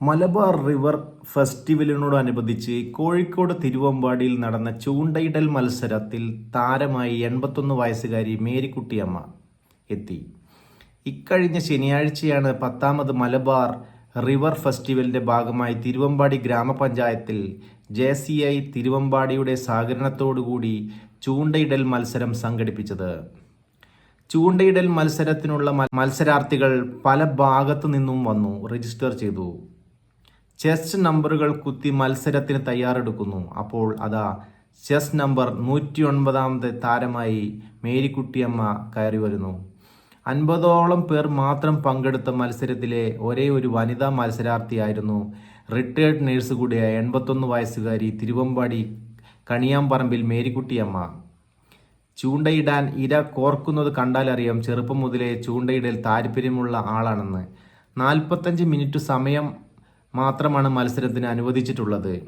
Malabar river ഫെസ്റ്റിവലിനോടനുബന്ധിച്ച് കോഴിക്കോട് തിരുവമ്പാടിയിൽ നടന്ന ചൂണ്ടയിടൽ മത്സരത്തിൽ താരമായി എൺപത്തൊന്ന് വയസ്സുകാരി മേരിക്കുട്ടിയമ്മ എത്തി. ഇക്കഴിഞ്ഞ ശനിയാഴ്ചയാണ് പത്താമത് മലബാർ റിവർ ഫെസ്റ്റിവലിന്റെ ഭാഗമായി തിരുവമ്പാടി ഗ്രാമപഞ്ചായത്തിൽ ജെ സി ഐ തിരുവമ്പാടിയുടെ സഹകരണത്തോടുകൂടി ചൂണ്ടയിടൽ മത്സരം സംഘടിപ്പിച്ചത്. ചൂണ്ടയിടൽ മത്സരത്തിനുള്ള മത്സരാർത്ഥികൾ പല ഭാഗത്തു നിന്നും വന്നു രജിസ്റ്റർ ചെയ്തു. ചെസ് നമ്പറുകൾ കുത്തി മത്സരത്തിന് തയ്യാറെടുക്കുന്നു. അപ്പോൾ അതാ ചെസ് നമ്പർ നൂറ്റി ഒൻപതാമത്തെ താരമായി മേരിക്കുട്ടിയമ്മ കയറി വരുന്നു. അൻപതോളം പേർ മാത്രം പങ്കെടുത്ത മത്സരത്തിലെ ഒരേ ഒരു വനിതാ മത്സരാർത്ഥിയായിരുന്നു റിട്ടയേർഡ് നേഴ്സ് കൂടിയായ എൺപത്തൊന്ന് വയസ്സുകാരി തിരുവമ്പാടി കണിയാമ്പറമ്പിൽ മേരിക്കുട്ടിയമ്മ. ചൂണ്ടയിടാൻ ഇര കോർക്കുന്നത് കണ്ടാലറിയാം ചെറുപ്പം മുതലേ ചൂണ്ടയിടൽ താല്പര്യമുള്ള ആളാണെന്ന്. നാൽപ്പത്തഞ്ച് മിനിറ്റ് സമയം മാത്രമാണ് മത്സരത്തിന് അനുവദിച്ചിട്ടുള്ളത്.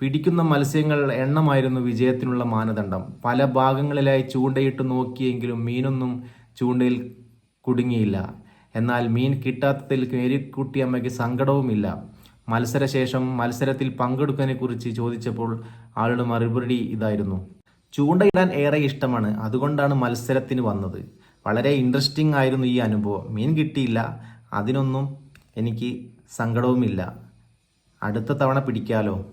പിടിക്കുന്ന മത്സ്യങ്ങൾ എണ്ണമായിരുന്നു വിജയത്തിനുള്ള മാനദണ്ഡം. പല ഭാഗങ്ങളിലായി ചൂണ്ടയിട്ട് നോക്കിയെങ്കിലും മീനൊന്നും ചൂണ്ടയിൽ കുടുങ്ങിയില്ല. എന്നാൽ മീൻ കിട്ടാത്തതിൽ മേരിക്കുട്ടിയമ്മയ്ക്ക് സങ്കടവുമില്ല. മത്സരശേഷം മത്സരത്തിൽ പങ്കെടുക്കാനെക്കുറിച്ച് ചോദിച്ചപ്പോൾ ആളുടെ മറുപടി ഇതായിരുന്നു. ചൂണ്ടയിടാൻ ഏറെ ഇഷ്ടമാണ്. അതുകൊണ്ടാണ് മത്സരത്തിന് വന്നത്. വളരെ ഇൻട്രസ്റ്റിംഗ് ആയിരുന്നു ഈ അനുഭവം. മീൻ കിട്ടിയില്ല. അതിനൊന്നും എനിക്ക് സങ്കടവുമില്ല. അടുത്ത തവണ പിടിക്കാലോ.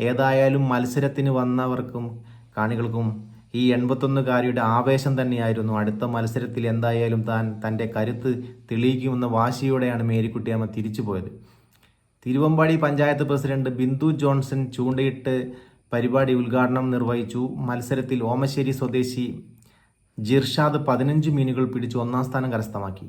ഏതായാലും മത്സരത്തിന് വന്നവർക്കും കാണികൾക്കും ഈ എൺപത്തൊന്നുകാരിയുടെ ആവേശം തന്നെയായിരുന്നു. അടുത്ത മത്സരത്തിൽ എന്തായാലും താൻ തന്റെ കരുത്ത് തെളിയിക്കുമെന്ന വാശിയോടെയാണ് മേരിക്കുട്ടിയമ്മ തിരിച്ചുപോയത് തിരുവമ്പാടി പഞ്ചായത്ത് പ്രസിഡന്റ് ബിന്ദു ജോൺസൺ ചൂണ്ടയിട്ട് പരിപാടി ഉദ്ഘാടനം നിർവഹിച്ചു. മത്സരത്തിൽ ഓമശ്ശേരി സ്വദേശി ജിർഷാദ് പതിനഞ്ച് മീനുകൾ പിടിച്ച് ഒന്നാം സ്ഥാനം കരസ്ഥമാക്കി.